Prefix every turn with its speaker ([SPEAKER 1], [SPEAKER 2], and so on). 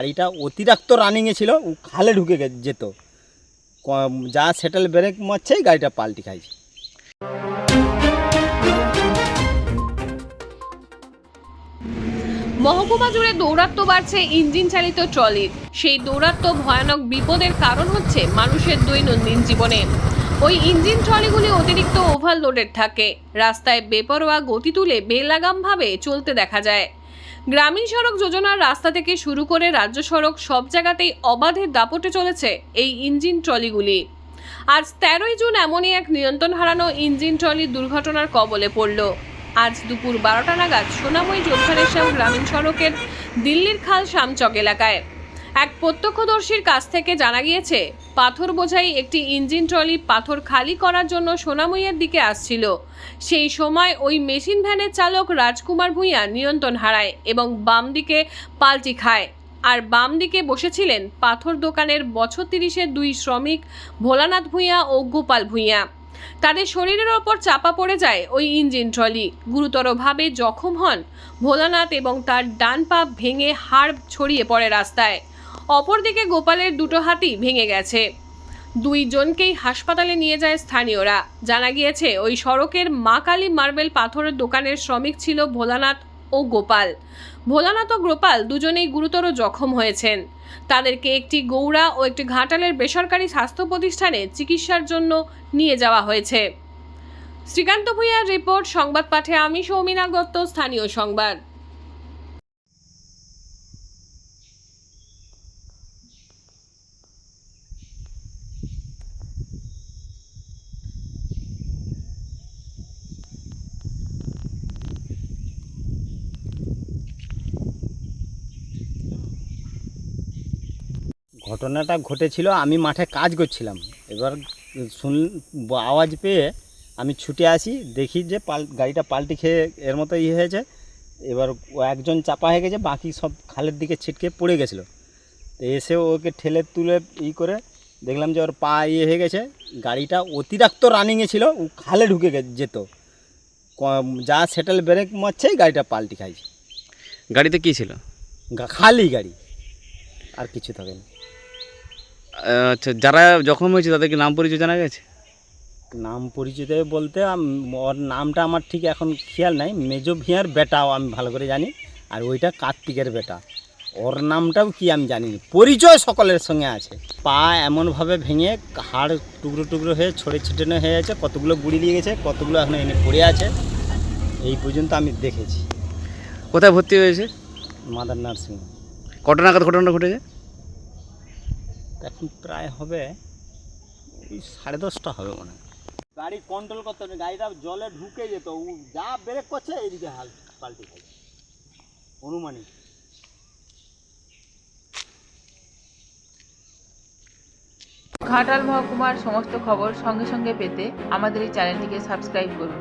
[SPEAKER 1] গাড়িটা অতিরিক্ত রানিংয়ে ছিল, ও খালে ঢুকে যেত। যা সেটেল ব্রেক মারছে গাড়িটা পাল্টি খাইছে।
[SPEAKER 2] মহকুমা জুড়ে দৌরাত্ম বাড়ছে ইঞ্জিন চালিত ট্রলির সেই দৌরাত্ম ভয়ানক বিপদের কারণ হচ্ছে মানুষের দৈনন্দিন জীবনে। ওই ইঞ্জিন ট্রলিগুলি অতিরিক্ত ওভারলোডেড থাকে। রাস্তায় বেপরোয়া গতি তুলে বেলাগামভাবে চলতে দেখা যায়। গ্রামীণ সড়ক যোজনার রাস্তা থেকে শুরু করে রাজ্য সড়ক সব জায়গাতেই অবাধে দাপটে চলেছে এই ইঞ্জিন ট্রলিগুলি। আজ তেরোই জুন এমনই এক নিয়ন্ত্রণ হারানো ইঞ্জিন ট্রলি দুর্ঘটনার কবলে পড়ল। আজ দুপুর বারোটা নাগাদ সোনাময়ী যোদ্ধারেশাম গ্রামীণ সড়কের দিল্লির খাল শামচক এলাকায়। এক প্রত্যক্ষদর্শীর কাছ থেকে জানা গিয়েছে, পাথর বোঝাই একটি ইঞ্জিন ট্রলি পাথর খালি করার জন্য সোনামইয়ের দিকে আসছিল। সেই সময় ওই মেশিন ভ্যানের চালক রাজকুমার ভূঁইয়া নিয়ন্ত্রণ হারায় এবং বাম দিকে পাল্টি খায়। আর বাম দিকে বসেছিলেন পাথর দোকানের বছর তিরিশের দুই শ্রমিক ভোলানাথ ভূঁইয়া ও গোপাল ভূঁইয়া। তাদের শরীরের ওপর চাপা পড়ে যায় ওই ইঞ্জিন ট্রলি। গুরুতরভাবে জখম হন ভোলানাথ এবং তার ডান পা ভেঙে হাড় ছড়িয়ে পড়ে রাস্তায়। অপরদিকে গোপালের দুটো হাতই ভেঙে গেছে। দুইজনকেই হাসপাতালে নিয়ে যায় স্থানীয়রা। জানা গিয়েছে, ওই সড়কের মা কালী মার্বেল পাথরের দোকানের শ্রমিক ছিল ভোলানাথ ও গোপাল। ভোলানাথ ও গোপাল দুজনেই গুরুতর জখম হয়েছেন। তাদেরকে একটি গৌড়া ও একটি ঘাটালের বেসরকারি স্বাস্থ্য প্রতিষ্ঠানে চিকিৎসার জন্য নিয়ে যাওয়া হয়েছে। শ্রীকান্ত ভূঁইয়ার রিপোর্ট, সংবাদ পাঠে আমি সৌমিনা দত্ত, স্থানীয় সংবাদ।
[SPEAKER 1] ঘটনাটা ঘটেছিল আমি মাঠে কাজ করছিলাম। এবার শুন আওয়াজ পেয়ে আমি ছুটে আসি দেখি যে পাল গাড়িটা পাল্টি খেয়ে এর মতো ইয়ে হয়েছে। এবার ও একজন চাপা হয়ে গেছে বাকি সব খালের দিকে ছিটকে পড়ে গেছিল। তো এসে ওকে ঠেলে তুলে ই করে দেখলাম যে ওর পা ইয়ে হয়ে গেছে গাড়িটা অতিরিক্ত রানিংয়ে ছিল ও খালে ঢুকে যেত। যা সেটেল ব্রেক মারছে গাড়িটা পাল্টি খাইছে।
[SPEAKER 3] গাড়িতে কী ছিল?
[SPEAKER 1] খালি গাড়ি আর কিছু থাকে না
[SPEAKER 3] আহ, আচ্ছা যারা জখম হয়েছে তাদেরকে নাম পরিচয় জানা গেছে?
[SPEAKER 1] নাম পরিচিত বলতে ওর নামটা আমার ঠিক এখন খেয়াল নাই। মেজো ভিয়ার বেটাও আমি ভালো করে জানি আর ওইটা কার্তিকের বেটা। ওর নামটাও কি আমি জানি। পরিচয় সকলের সঙ্গে আছে। পা এমনভাবে ভেঙে হাড় টুকরো টুকরো হয়ে ছড়ে ছিটানো হয়ে আছে কতগুলো গুড়ি দিয়ে গেছে কতগুলো এখন এনে পড়ে আছে এই পর্যন্ত আমি দেখেছি।
[SPEAKER 3] কোথায় ভর্তি হয়েছে?
[SPEAKER 1] মাদার নার্সিং
[SPEAKER 3] কটা নাগাদ ঘটনাটা ঘটেছে?
[SPEAKER 1] এখন প্রায় হবে ওই সাড়ে দশটা হবে মনে হয়। গাড়ি কন্ট্রোল করতে হবে না, গাড়িটা জলে ঢুকে যেত ও যা ব্রেক করছে এইদিকে হাল পাল্টি খাই অনুমানিক।
[SPEAKER 4] ঘাটাল মহকুমার সমস্ত খবর সঙ্গে সঙ্গে পেতে আমাদের এই চ্যানেলটিকে সাবস্ক্রাইব করুন।